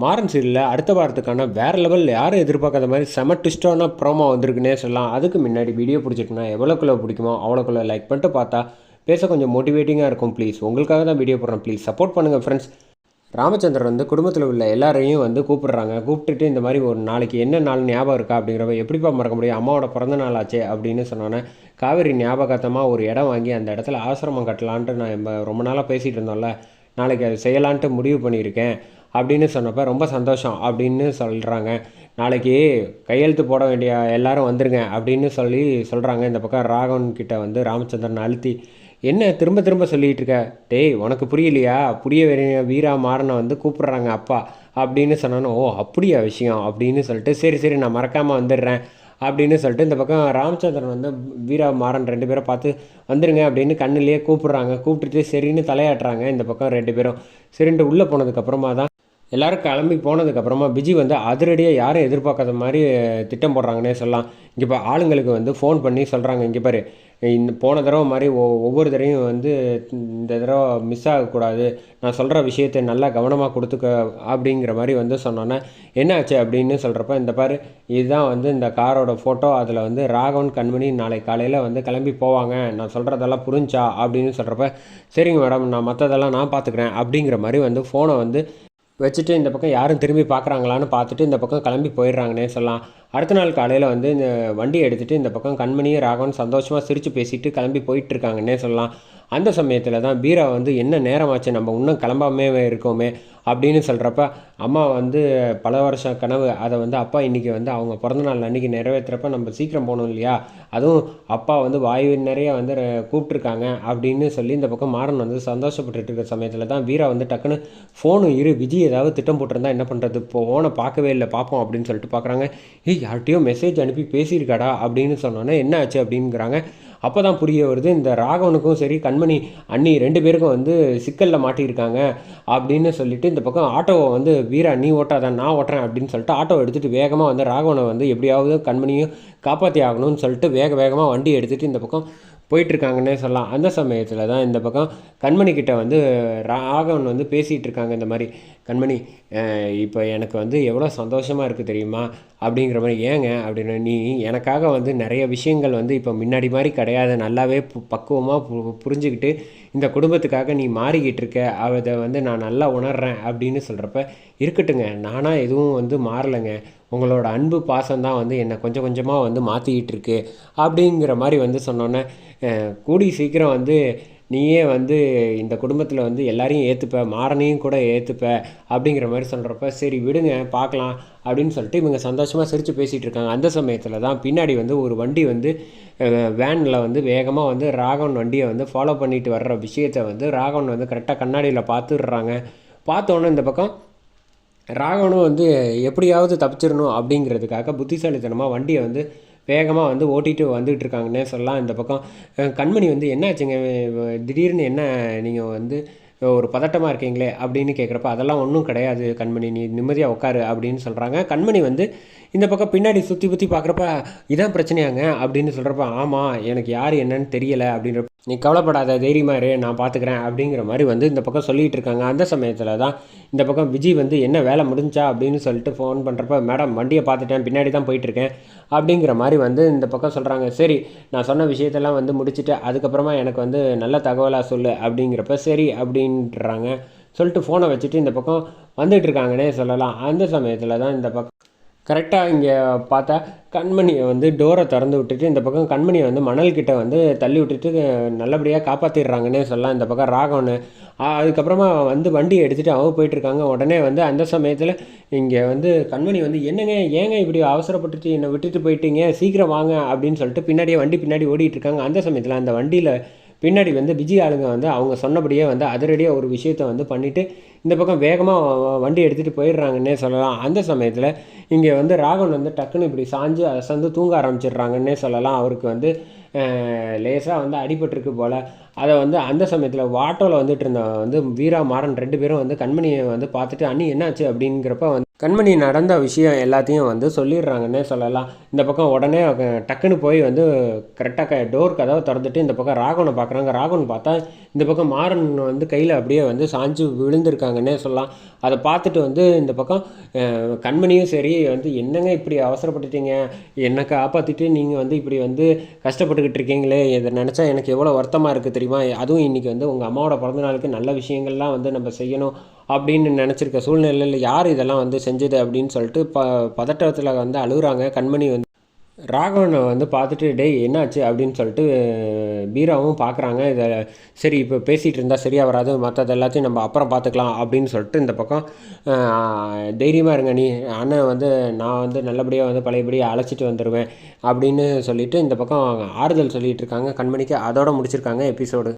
மாறன் சீரியலில் அடுத்த வாரத்துக்கான வேறு லெவல் யாரும் எதிர்பார்க்காத மாதிரி செம ட்விஸ்டான ப்ரோமோ வந்திருக்குன்னே சொல்லலாம். அதுக்கு முன்னாடி வீடியோ பிடிச்சிட்டுனா எவ்வளோக்குள்ள பிடிக்குமோ அவ்வளோக்குள்ளே லைக் பண்ணிட்டு பார்த்தா பேச கொஞ்சம் மோட்டிவேட்டிங்காக இருக்கும் ப்ளீஸ் உங்களுக்காக தான் வீடியோ போடுறேன். ப்ளீஸ் சப்போர்ட் பண்ணுங்கள் ஃப்ரெண்ட்ஸ் ராமச்சந்திரன் வந்து குடும்பத்தில் உள்ள எல்லாரையும் வந்து கூப்பிடுறாங்க. கூப்பிட்டுட்டு இந்த மாதிரி ஒரு நாளைக்கு என்ன நாள் ஞாபகம் இருக்கா அப்படிங்கிறப்ப எப்படிப்பா மறக்க முடியும்? அம்மாவோட பிறந்த நாள் ஆச்சே அப்படின்னு சொன்னோன்னே காவேரி ஞாபகத்தமாக ஒரு இடம் வாங்கி அந்த இடத்துல ஆசிரமம் கட்டலான்ட்டு நான் நம்ம ரொம்ப நாளாக பேசிகிட்டு இருந்தோம்ல. நாளைக்கு அது செய்யலான்ட்டு முடிவு பண்ணியிருக்கேன். அப்படின்னு சொன்னப்போ ரொம்ப சந்தோஷம் அப்படின்னு சொல்கிறாங்க நாளைக்கு கையெழுத்து போட வேண்டிய எல்லாரும் வந்துருங்க அப்படின்னு சொல்லி சொல்கிறாங்க இந்த பக்கம் ராகவன் கிட்ட வந்து ராமச்சந்திரன் அழுத்தி என்ன திரும்ப திரும்ப சொல்லிகிட்டு இருக்க? டேய் உனக்கு புரியலையா? புரிய வேண்டிய வீரா மாறனை வந்து கூப்பிட்றாங்க அப்பா. அப்படின்னு சொன்னானோ ஓ அப்படியா விஷயம்? அப்படின்னு சொல்லிட்டு சரி சரி நான் மறக்காமல் வந்துடுறேன். அப்படின்னு சொல்லிட்டு இந்த பக்கம் ராமச்சந்திரன் வந்து வீரா மாறன் ரெண்டு பேரும் பார்த்து வந்துருங்க அப்படின்னு கண்ணுலேயே கூப்பிட்றாங்க. கூப்பிட்டுட்டு சரின்னு தலையாட்டுறாங்க. இந்த பக்கம் ரெண்டு பேரும். சரின்ட்டு உள்ளே போனதுக்கப்புறமா தான் எல்லாரும் கிளம்பி போனதுக்கப்புறமா விஜய் வந்து அதிரடியாக யாரும் எதிர்பார்க்காத மாதிரி திட்டம் போடுறாங்கன்னே சொல்லலாம். இங்கே இப்போ ஆளுங்களுக்கு வந்து ஃபோன் பண்ணி சொல்கிறாங்க இங்கே பாரு இந்த போன தடவை மாதிரி ஒ ஒவ்வொரு தடவையும் வந்து இந்த தடவை மிஸ் ஆகக்கூடாது. நான் சொல்கிற விஷயத்தை நல்லா கவனமாக கொடுத்துக்க அப்படிங்கிற மாதிரி வந்து சொன்னோன்னே என்ன ஆச்சு அப்படின்னு சொல்கிறப்ப இந்த பாரு இதுதான் வந்து இந்த காரோட ஃபோட்டோ அதில் வந்து ராகவன் கண்மணி நாளை காலையில் வந்து கிளம்பி போவாங்க. நான் சொல்கிறதெல்லாம் புரிஞ்சா அப்படின்னு சொல்கிறப்ப சரிங்க மேடம் நான் மற்றதெல்லாம் நான் பார்த்துக்கிறேன் அப்படிங்கிற மாதிரி வந்து ஃபோனை வந்து வச்சுட்டு இந்த பக்கம் யாரும் திரும்பி பார்க்குறாங்களான்னு பார்த்துட்டு இந்த பக்கம் கிளம்பி போயிடுறாங்கன்னே சொல்லலாம். அடுத்த நாள் காலையில் வந்து இந்த வண்டியை எடுத்துகிட்டு இந்த பக்கம் கண்மணியும் ராகவன் சந்தோஷமாக சிரித்து பேசிட்டு கிளம்பி போயிட்டுருக்காங்கன்னே சொல்லலாம். அந்த சமயத்தில் தான் பீரா வந்து என்ன நேரமாச்சு? நம்ம இன்னும் கிளம்பாமே இருக்கோமே அப்படின்னு சொல்கிறப்ப அம்மா வந்து பல வருஷம் கனவு அதை வந்து அப்பா இன்றைக்கி வந்து அவங்க பிறந்தநாள் அன்றைக்கி நிறைவேற்றுறப்ப நம்ம சீக்கிரம் போகணும் இல்லையா? அதுவும் அப்பா வந்து வாயு நிறைய வந்து கூப்பிட்ருக்காங்க அப்படின்னு சொல்லி இந்த பக்கம் மாறன் வந்து சந்தோஷப்பட்டுட்டு இருக்கிற சமயத்தில் தான் வீரா வந்து டக்குன்னு ஃபோனு இரு விஜய் ஏதாவது திட்டம் போட்டிருந்தா என்ன பண்ணுறது இப்போ ஃபோனை பார்க்கவே இல்லை பார்ப்போம் அப்படின்னு சொல்லிட்டு பார்க்குறாங்க ஏய் யார்கிட்டயோ மெசேஜ் அனுப்பி பேசியிருக்காடா? அப்படின்னு சொன்னோன்னே என்ன ஆச்சு? அப்படிங்கிறாங்க. அப்போ தான் புரிய வருது இந்த ராகவனுக்கும் சரி கண்மணி அண்ணி ரெண்டு பேருக்கும் வந்து சிக்கலில் மாட்டியிருக்காங்க அப்படின்னு சொல்லிட்டு இந்த பக்கம் ஆட்டோவை வந்து வீரா நீ ஓட்டாதான் நான் ஓட்டுறேன் அப்படின்னு சொல்லிட்டு ஆட்டோவை எடுத்துகிட்டு வேகமாக வந்து ராகவனை வந்து எப்படியாவது கண்மணியும் காப்பாற்றி ஆகணும்னு சொல்லிட்டு வேக வேகமாக வண்டி எடுத்துகிட்டு இந்த பக்கம் போயிட்டுருக்காங்கன்னே சொல்லலாம். அந்த சமயத்தில் தான் இந்த பக்கம் கண்மணி கிட்ட வந்து ராகவன் வந்து பேசிகிட்டு இருக்காங்க இந்த மாதிரி கண்மணி இப்போ எனக்கு வந்து எவ்வளோ சந்தோஷமாக இருக்குது தெரியுமா? அப்படிங்கிற மாதிரி ஏங்க அப்படின்னு நீ எனக்காக வந்து நிறைய விஷயங்கள் வந்து இப்போ முன்னாடி மாதிரி கிடையாது. நல்லாவே பு பக்குவமாக பு புரிஞ்சுக்கிட்டு இந்த குடும்பத்துக்காக நீ மாறிக்கிட்டு இருக்க அதை வந்து நான் நல்லா உணர்றேன். அப்படின்னு சொல்கிறப்ப இருக்கட்டுங்க. நானாக எதுவும் வந்து மாறலைங்க. உங்களோட அன்பு பாசம் தான் வந்து என்னை கொஞ்சம் கொஞ்சமாக வந்து மாற்றிக்கிட்டு இருக்கு அப்படிங்கிற மாதிரி வந்து சொன்னோன்னே கூடி சீக்கிரம் வந்து நீயே வந்து இந்த குடும்பத்தில் வந்து எல்லாரையும் ஏற்றுப்ப மாறனையும் கூட ஏற்றுப்ப அப்படிங்கிற மாதிரி சொல்கிறப்ப சரி விடுங்க பார்க்கலாம் அப்படின்னு சொல்லிட்டு இவங்க சந்தோஷமாக சிரித்து பேசிகிட்டு இருக்காங்க. அந்த சமயத்தில் தான் பின்னாடி வந்து ஒரு வண்டி வந்து வேனில் வந்து வேகமாக வந்து ராகவன் வண்டியை வந்து ஃபாலோ பண்ணிட்டு வர்ற விஷயத்தை வந்து ராகவன் வந்து கரெக்டாக கண்ணாடியில் பார்த்துடுறாங்க பார்த்தோன்னே இந்த பக்கம் ராகவனும் வந்து எப்படியாவது தப்பிச்சிடணும் அப்படிங்கிறதுக்காக புத்திசாலித்தனமாக வண்டியை வந்து வேகமாக வந்து ஓட்டிகிட்டு வந்துகிட்டு இருக்காங்கன்னே சொல்லலாம். இந்த பக்கம் கண்மணி வந்து என்னாச்சுங்க? திடீர்னு என்ன நீங்கள் வந்து ஒரு பதட்டமாக இருக்கீங்களே அப்படின்னு கேட்குறப்ப அதெல்லாம் ஒன்றும் கிடையாது கண்மணி நீ நிம்மதியாக உட்காரு அப்படின்னு சொல்கிறாங்க கண்மணி வந்து இந்த பக்கம் பின்னாடி சுற்றி சுற்றி பார்க்குறப்ப இதான் பிரச்சனையாங்க அப்படின்னு சொல்கிறப்ப ஆமாம் எனக்கு யார் என்னன்னு தெரியலை அப்படின்ற நீ கவலைப்படாத தைரியமாக இரு நான் பார்த்துக்கிறேன் அப்படிங்கிற மாதிரி வந்து இந்த பக்கம் சொல்லிகிட்டு இருக்காங்க. அந்த சமயத்தில் தான் இந்த பக்கம் விஜய் வந்து என்ன வேலை முடிஞ்சா? அப்படின்னு சொல்லிட்டு ஃபோன் பண்ணுறப்ப மேடம் வண்டியை பார்த்துட்டேன் பின்னாடி தான் போயிட்டுருக்கேன் அப்படிங்கிற மாதிரி வந்து இந்த பக்கம் சொல்கிறாங்க சரி நான் சொன்ன விஷயத்தெல்லாம் வந்து முடிச்சுட்டு அதுக்கப்புறமா எனக்கு வந்து நல்ல தகவலாக சொல்லு அப்படிங்கிறப்ப சரி அப்படின்றாங்க. சொல்லிட்டு ஃபோனை வச்சுட்டு இந்த பக்கம் வந்துட்டு இருக்காங்கன்னே சொல்லலாம். அந்த சமயத்தில் தான் இந்த பக்கம் கரெக்டாக இங்கே பார்த்தா கண்மணியை வந்து டோரை திறந்து விட்டுட்டு இந்த பக்கம் கண்மணியை வந்து மணல்கிட்ட வந்து தள்ளி விட்டுட்டு நல்லபடியாக காப்பாற்றிடுறாங்கன்னே சொல்லலாம். இந்த பக்கம் ராகவனு. அதுக்கப்புறமா வந்து வண்டியை எடுத்துகிட்டு அவங்க போயிட்டுருக்காங்க உடனே வந்து அந்த சமயத்தில் இங்கே வந்து கண்மணி வந்து என்னங்க ஏங்க இப்படி அவசரப்பட்டுட்டு என்னை விட்டுட்டு போயிட்டீங்க? சீக்கிரம் வாங்க அப்படின்னு சொல்லிட்டு பின்னாடியே வண்டி பின்னாடி ஓடிட்டுருக்காங்க அந்த சமயத்தில் அந்த வண்டியில் பின்னாடி வந்து விஜய் ஆளுங்க வந்து அவங்க சொன்னபடியே வந்து அதிரடியாக ஒரு விஷயத்த வந்து பண்ணிவிட்டு இந்த பக்கம் வேகமாக வண்டி எடுத்துகிட்டு போயிடுறாங்கன்னே சொல்லலாம். அந்த சமயத்தில் இங்கே வந்து ராகவன் வந்து டக்குன்னு இப்படி சாஞ்சு அசந்து தூங்க ஆரம்பிச்சிடுறாங்கன்னே சொல்லலாம். அவருக்கு வந்து லேசாக வந்து அடிபட்டிருக்கு போல். அதை வந்து அந்த சமயத்தில் வாட்டோவில் வந்துட்டு இருந்த வந்து வீரா மாறன் ரெண்டு பேரும் வந்து கண்மணியை வந்து பார்த்துட்டு அண்ணி என்னாச்சு? அப்படிங்கிறப்ப வந்து கண்மணி நடந்த விஷயம் எல்லாத்தையும் வந்து சொல்லிடுறாங்கன்னே சொல்லலாம். இந்த பக்கம் உடனே டக்குன்னு போய் வந்து கரெக்டாக டோர் கதவை திறந்துட்டு இந்த பக்கம் ராகவனை பார்க்குறாங்க. ராகவன் பார்த்தா இந்த பக்கம் மாறன் வந்து கையில் அப்படியே வந்து சாஞ்சு விழுந்திருக்காங்கன்னே சொல்லலாம். அதை பார்த்துட்டு வந்து இந்த பக்கம் கண்மணியும் சரி வந்து என்னங்க இப்படி அவசரப்பட்டுட்டீங்க? என்னை காப்பாற்றிட்டு நீங்கள் வந்து இப்படி வந்து கஷ்டப்பட்டுக்கிட்டு இருக்கீங்களே? இதை நினச்சா எனக்கு எவ்வளோ வருத்தமாக இருக்குது தெரியுமா? அதுவும் இன்றைக்கி வந்து உங்கள் அம்மாவோட பிறந்தநாளுக்கு நல்ல விஷயங்கள்லாம் வந்து நம்ம செய்யணும். அப்படின்னு நினச்சிருக்க சூழ்நிலையில் யார் இதெல்லாம் வந்து செஞ்சது அப்படின்னு சொல்லிட்டு ப பதட்டத்தில் வந்து அழுகுறாங்க. கண்மணி வந்து ராகவனை வந்து பார்த்துட்டு டேய் என்னாச்சு? அப்படின்னு சொல்லிட்டு பீராவும் பார்க்குறாங்க. இதை சரி இப்போ பேசிகிட்டு இருந்தால் சரியாக வராது. மற்றது எல்லாத்தையும் நம்ம அப்புறம் பார்த்துக்கலாம். அப்படின்னு சொல்லிட்டு இந்த பக்கம் தைரியமாக இருங்க நீ. அண்ணன் வந்து நான் வந்து நல்லபடியாக வந்து பழையபடியாக அழைச்சிட்டு வந்துடுவேன் அப்படின்னு சொல்லிட்டு இந்த பக்கம் ஆறுதல் சொல்லிகிட்டு இருக்காங்க. கண்மணிக்கு அதோட முடிச்சிருக்காங்க எபிசோடு.